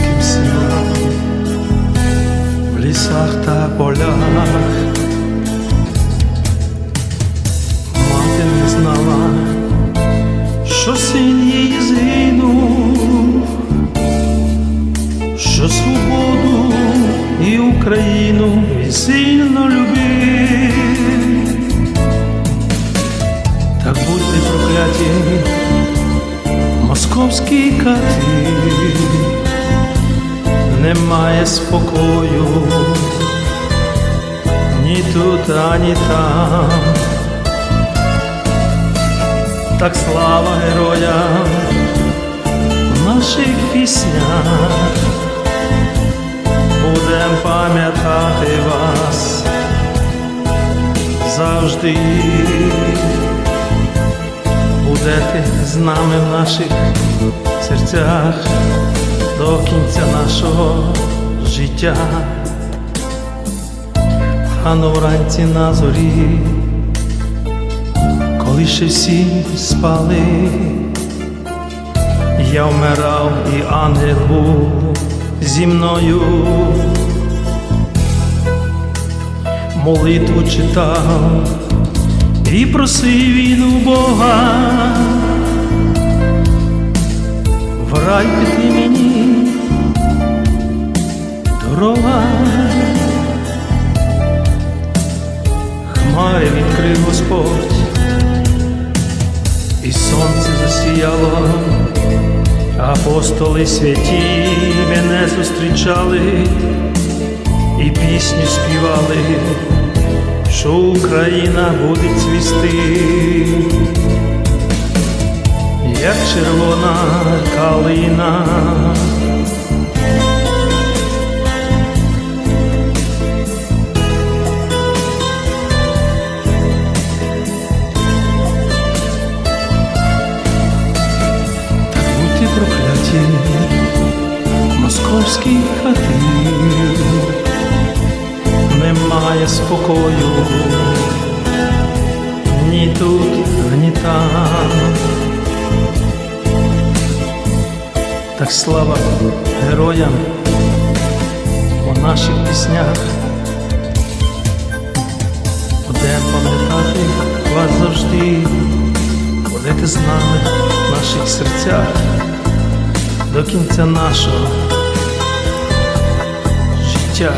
детским снам. В лесах та полях. Мати не знала, що син її згинув, що свободу і Україну він сильно любив, так будьте прокляті московський кати немає спокою ні тут, ані там. Так слава героям в наших піснях, будем пам'ятати вас завжди. Будете з нами в наших серцях до кінця нашого життя, рано вранці на зорі, коли ще всі спали, я вмирав і ангел був зі мною, молитву читав і просив він у Бога, дорога, хмари відкрив Господь, і сонце засіяло, апостоли святі мене зустрічали і пісню співали що Україна буде цвісти, як червона калина. Прокляті, московські хати немає спокою ні тут, ні там. Так слава героям у наших піснях. Будемо пам'ятати вас завжди, будете з нами в наших серцях до кінця нашого життя.